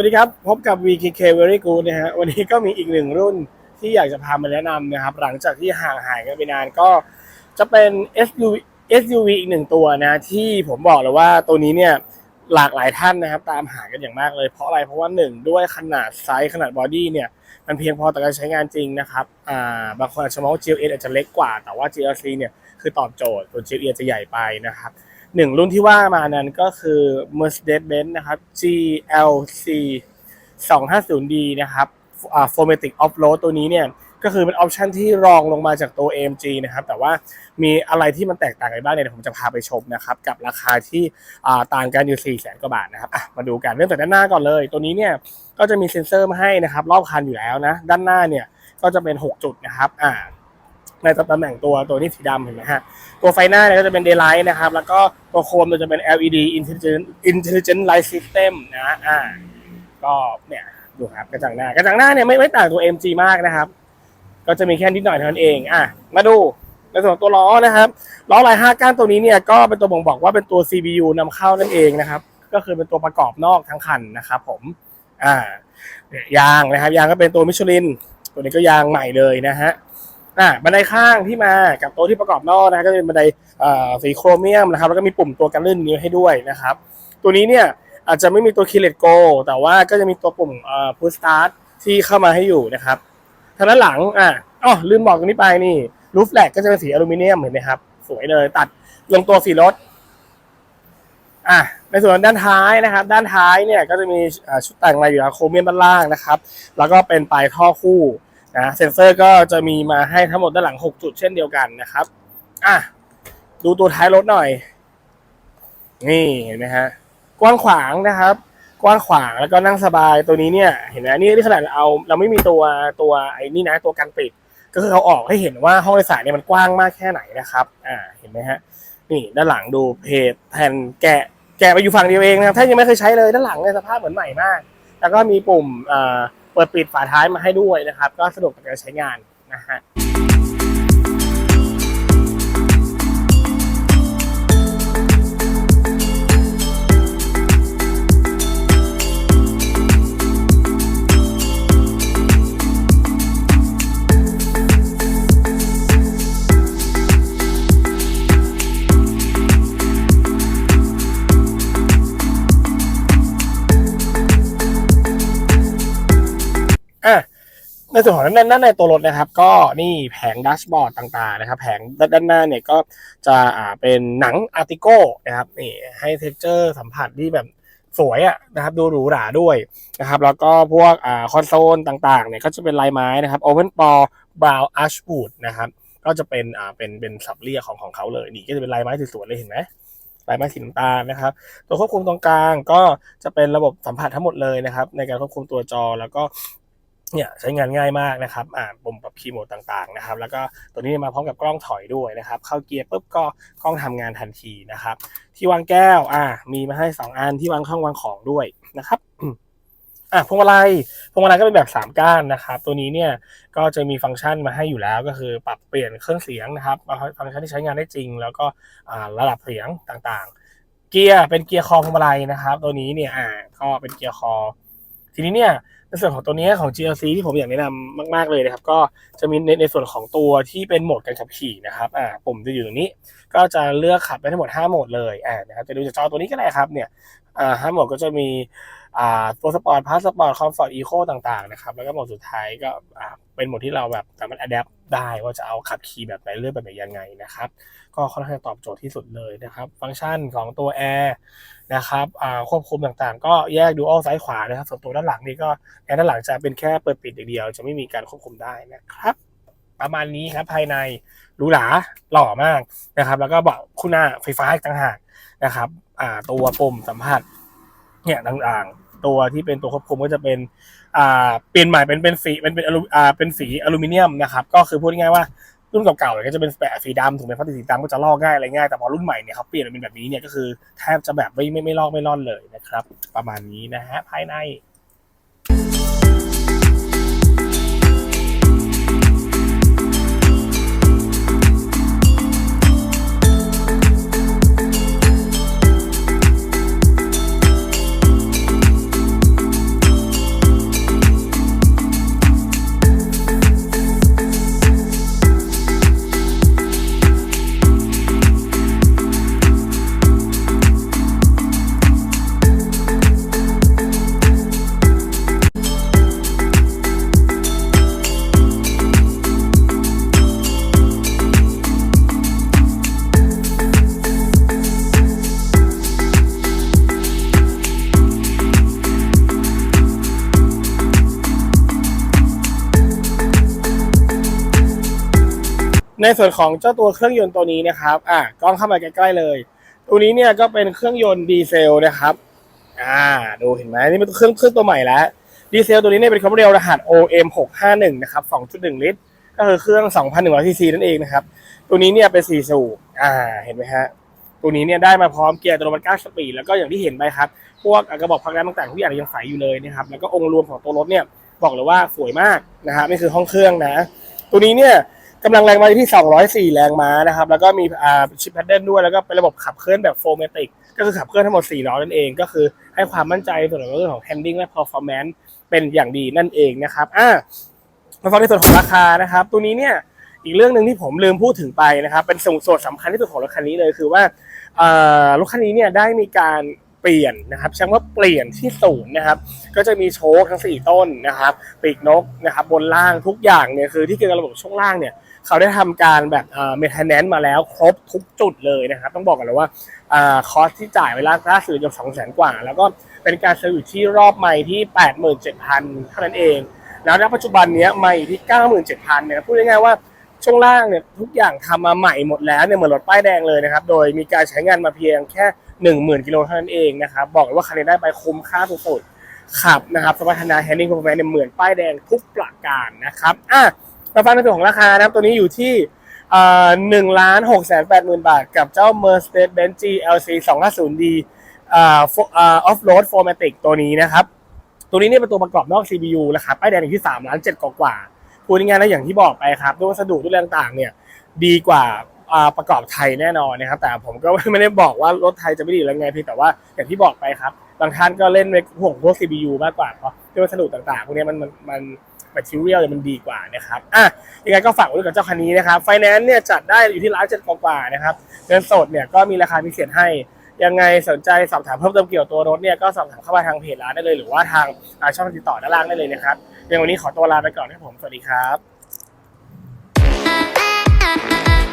วัสดีครับ พบกับ VKK Very Good นะฮะวันนี้ก็มีอีกหนึ่งรุ่นที่อยากจะพามาแนะนำนะครับ หลังจากที่ห่างหายกันไปนานก็จะเป็น SUV SUV อีกหนึ่งตัวนะที่ผมบอกเลยว่าตัวนี้เนี่ยหลากหลายท่านนะครับตามหากันอย่างมากเลยเพราะอะไรเพราะว่าหนึ่งด้วยขนาดไซส์ขนาดบอดี้เนี่ยมันเพียงพอต่อการใช้งานจริงนะครับอ่าบางคนอาจจะมองว่า GLS อาจจะเล็กกว่า แต่ว่า GLC เนี่ยคือตอบโจทย์ส่วน GLE จะใหญ่ไปนะครับ หนึ่งรุ่นที่ว่ามานั้นก็คือ Mercedes-Benz นะครับ GLC 250D นะครับ f o r m a t i c Off-Road ตัวนี้เนี่ยก็คือเป็นออปชันที่รองลงมาจากตัว AMG นะครับ แต่ว่ามีอะไรที่มันแตกต่างกันบ้างเนี่ยเดี๋ยวผมจะพาไปชมนะครับ กับราคาที่ต่างกันอยู่4 0 0 0 0 0กว่าบาทนะครับมาดูกันเริ่มจากด้านหน้าก่อนเลย ตัวนี้เนี่ยก็จะมีเซ็นเซอร์มาให้นะครับ รอบคันอยู่แล้วนะ ด้านหน้าเนี่ยก็จะเป็น 6 จุดนะครับอ่า ในตำแหน่งตัวตัวนี้สีดำเห็นไหมฮะ ตัวไฟหน้าเนี่ยก็จะเป็น daylight นะครับ แล้วก็ตัวโคมจะเป็น LED intelligent intelligent light system นะอ่าก็เนี่ยดูครับกระจังหน้ากระจังหน้าเนี่ยไม่ไม่ต่างตัว MG มากนะครับ ก็จะมีแค่นิดหน่อยเท่านั้นเองอะมาดูในส่วนตัวล้อนะครับล้อลายห้าก้านตัวนี้เนี่ยก็เป็นตัวบ่งบอกว่าเป็นตัว CBU นำเข้านั่นเองนะครับ ก็คือเป็นตัวประกอบนอกทั้งคันนะครับผมอ่ายางนะครับยางก็เป็นตัวมิชลิน ตัวนี้ก็ยางใหม่เลยนะฮะ อ่าบันไดข้างที่มากับโต๊ะที่ประกอบนอกนะก็จะเป็นบันไดสีโครเมียมนะครับ แล้วก็มีปุ่มตัวกันลื่นนี้วให้ด้วยนะครับ ตัวนี้เนี่ยอาจจะไม่มีตัวคีเลตโกแต่ว่าก็จะมีตัวปุ่มอ่าพุชสตาร์ทที่เข้ามาให้อยู่นะครับทางด้านหลังอะอ๋อลืมบอกตรงนี้ไปนี่รูฟแลกก็จะเป็นสีอลูมิเนียมเห็นไหมครับ สวยเลยตัดลงตัวสีรถอะในส่วนด้านท้ายนะครับ ด้านท้ายเนี่ยก็จะมีชุดแต่งมาอยู่แล้วโครเมียมด้านล่างนะครับ แล้วก็เป็นปลายท่อคู่ นะเซ็นเซอร์ก็จะมีมาให้ทั้งหมดด้านหลัง 6 จุดเช่นเดียวกันนะครับอะดูตัวท้ายรถหน่อย นี่เห็นไหมฮะกว้างขวางนะครับ กว้างขวางแล้วก็นั่งสบายตัวนี้เนี่ยเห็นไหมนี่นี่ขนาดเอาเราไม่มีตัวตัวไอ้นี่นะตัวกันปิด ก็คือเขาออกให้เห็นว่าห้องโดยสารเนี่ยมันกว้างมากแค่ไหนนะครับ อ่าเห็นไหมฮะนี่ด้านหลังดูเพจแผ่นแกะแกะไปอยู่ฝั่งเดียวเองนะครับถ้ายังไม่เคยใช้เลยด้านหลังเนี่ยสภาพเหมือนใหม่มาก แล้วก็มีปุ่มอ่า เปิดปิดฝาท้ายมาให้ด้วยนะครับ ก็สะดวกต่อการใช้งานนะฮะ ในส่วนของด้านด้าในตัวรถนะครับ ก็นี่แผงดัชบอร์ดต่างๆนะครับ แผงด้านหน้าเนี่ยก็จะอ่าเป็นหนังอาร์ติโก้นะครับนี่ให้เท็กเจอร์สัมผัสที่แบบสวยอะนะครับดูหรูหราด้วยนะครับ แล้วก็พวกอ่าคอนโซลต่างๆเนี่ยก็จะเป็นลายไม้นะครับโอเ n นปอบราวอาร์ชบูดนะครับก็จะเป็นอ่าเป็นเป็นสับเรียกของของเขาเลยนี่ก็จะเป็นลายไม้สวยๆเลยเห็นไหมลายไม้สีน้ำตาลนะครับ ตัวควบคุมตรงกลางก็จะเป็นระบบสัมผัสทั้งหมดเลยนะครับ ในการควบคุมตัวจอแล้วก็ เนี่ยใช้งานง่ายมากนะครับ อ่าปุ่มปรับคีย์โหมดต่างๆนะครับ แล้วก็ตัวนี้มาพร้อมกับกล้องถอยด้วยนะครับ เข้าเกียร์ปุ๊บก็กล้องทำงานทันทีนะครับ ที่วางแก้ว อ่า มีมาให้ 2 อันที่วางข้างวางของด้วยนะครับอะพวงมาลัยพวงมาลัยก็เป็นแบบ 3 ก้านนะครับ ตัวนี้เนี่ยก็จะมีฟังก์ชันมาให้อยู่แล้วก็คือปรับเปลี่ยนเครื่องเสียงนะครับฟังก์ชันที่ใช้งานได้จริง แล้วก็ระดับเสียงต่างๆ เกียร์เป็นเกียร์คอพวงมาลัยนะครับ ตัวนี้เนี่ยอ่าก็เป็นเกียร์คอ ทีนี้เนี่ย ในส่วนของตัวนี้ของ GLC ที่ผมอยากแนะนำมาก ๆเลยนะครับ ก็จะมีในในส่วนของตัวที่เป็นโหมดการขับขี่นะครับอ่าปุ่มจะอยู่ตรงนี้ ก็จะเลือกขับได้ทั้งหมด 5 โหมดเลยอ่านะครับจะดูจากจอตัวนี้ก็ได้ครับเนี่ยอ่าห้าโหมดก็จะมีอ่าตัวสปอร์ตพาสสปอร์ตคอมฟอร์ตอีโคต่างๆนะครับแล้วก็โหมดสุดท้ายก็อ่าเป็นโหมดที่เราแบบสามารถอัดแอปได้ว่าจะเอาขับขี่แบบไหนเลือกแบบไหนยังไงนะครับ ก็ค่อนข้างตอบโจทย์ที่สุดเลยนะครับ ฟังก์ชันของตัวแอร์นะครับอ่าควบคุมต่างๆ ก็แยกดูอัลซ้ายขวานะครับส่วนตัวด้านหลังนี่ก็ แอร์ด้านหลังจะเป็นแค่เปิดปิดอย่างเดียว จะไม่มีการควบคุมได้นะครับ ประมาณนี้ครับภายในหรูหราหล่อมากนะครับ แล้วก็เบาะคู่หน้าไฟฟ้าต่างหากนะครับตัวปุ่มสัมผัสเนี่ยต่างๆ ตัวที่เป็นตัวควบคุมก็จะเป็นเปลี่ยนใหม่เป็นเป็นสีเป็นเป็นอลูเป็นสีอลูมิเนียมนะครับ ก็คือพูดง่ายว่ารุ่นเก่าๆเนี่ยก็จะเป็นแปะสีดำถูกไหมเพราะสีดำก็จะลอกง่ายอะไรง่ายแต่พอรุ่นใหม่เนี่ยเขาเปลี่ยนเป็นแบบนี้เนี่ยก็คือแทบจะแบบไม่ไม่ไม่ลอกไม่ล่อนเลยนะครับ ประมาณนี้นะฮะภายใน ในส่วนของเจ้าตัวเครื่องยนต์ตัวนี้นะครับ อ่ากล้องเข้ามาใกล้ๆเลย ตัวนี้เนี่ยก็เป็นเครื่องยนต์ดีเซลนะครับ อ่า ดูเห็นไหมนี่เป็นเครื่องเครื่องตัวใหม่แล้ว ดีเซลตัวนี้เนี่ยเป็นความเร็วรหัส OM 651นะครับ2.1 ลิตร ก็คือเครื่อง 2,100ซีซีนั่นเองนะครับ ตัวนี้เนี่ยเป็น4สูบ อ่า เห็นไหมฮะ ตัวนี้เนี่ยได้มาพร้อมเกียร์อัตโนมัติ9สปีด แล้วก็อย่างที่เห็นไปครับ พวกกระบอกพักน้ำต่างๆทุกอย่างยังใสอยู่เลยนะครับ แล้วก็องค์รวมของตัวรถเนี่ยบอกเลยว่าสวยมากนะฮะนี่คือห้องเครื่องนะ ตัวนี้เนี่ย กำลังแรงม้าอยู่ที่ 204 แรงม้านะครับ แล้วก็มีอ่าชิปแพดเดิลด้วย แล้วก็เป็นระบบขับเคลื่อนแบบโฟมติก ก็คือขับเคลื่อนทั้งหมด 4 ล้อนั่นเอง ก็คือให้ความมั่นใจส่วนเรื่องของ handling และ performance เป็นอย่างดีนั่นเองนะครับ อ่ามาฟังในส่วนของราคานะครับ ตัวนี้เนี่ย อีกเรื่องหนึ่งที่ผมลืมพูดถึงไปนะครับ เป็นส่วนสำคัญที่สุดของรถคันนี้เลยคือว่ารถคันนี้เนี่ยได้มีการ เปลี่ยนนะครับใช้คำว่าเปลี่ยนที่ศูนย์นะครับ ก็จะมีโชคทั้ง 4 ต้นนะครับปีกนกนะครับบนล่างทุกอย่างเนี่ยคือที่เกี่ยวกับระบบช่วงล่างเนี่ยเขาได้ทำการแบบเอ่อเมทแนนซ์มาแล้วครบทุกจุดเลยนะครับ ต้องบอกกันเลยว่าอ่าคอสที่จ่ายเวลาล่าสุดจะสองแสนกว่า แล้วก็เป็นการเซอร์วิสที่รอบใหม่ที่ 87,000เท่านั้นเอง แล้วณปัจจุบันเนี้ยใหม่ที่ 97,000เนี่ยพูดง่ายๆว่าช่วงล่างเนี่ยทุกอย่างทำมาใหม่หมดแล้วเนี่ยเหมือนรถป้ายแดงเลยนะครับ โดยมีการใช้งานมาเพียงแค่ 10,000กิโลเท่านั้นเองนะครับบอกเลยว่าคันนี้ได้ไปคุ้มค่าสุดๆขับนะครับสมรรถนะแฮนดิ้ง p พ r f o r m a n c e เนี่ยเหมือนป้ายแดงทุกประการนะครับอะมาฟังในส่วนของราคานะครับตัวนี้อยู่ที่หนึ่งล้านหกแสนแปดหมื่นบาท กับเจ้า Mercedes-Benz GLC 250D อ่าออฟโรดฟอร์แมติกตัวนี้นะครับ ตัวนี้เนี่ยเป็นตัวประกอบนอก CPU ราคาป้ายแดงอยู่ที่3ล้าน7กว่าๆพูดง่ายๆนะอย่างที่บอกไปครับด้วยวัสดุด้วยแรงต่างๆเนี่ยดีกว่า ประกอบไทยแน่นอนนะครับ แต่ผมก็ไม่ได้บอกว่ารถไทยจะไม่ดีหรือไงเพียงแต่ว่าอย่างที่บอกไปครับบางท่านก็เล่นในห่วงพวก CPU มากกว่าเพราะด้วยวัสดุต่างๆพวกนี้มันมันมันแมทเทียลมันดีกว่านะครับอะยังไงก็ฝากไว้กับเจ้าคันนี้นะครับไฟแนนซ์เนี่ยจัดได้อยู่ที่ล้านเจ็ดกว่านะครับเงินสดเนี่ยก็มีราคาพิเศษให้ยังไงสนใจสอบถามเพิ่มเติมเกี่ยวกับตัวรถเนี่ยก็สอบถามเข้ามาทางเพจร้านได้เลย หรือว่าทางช่องติดต่อด้านล่างได้เลยนะครับยังวันนี้ขอตัวลาไปก่อนนะครับผมสวัสดีครับ Thank you.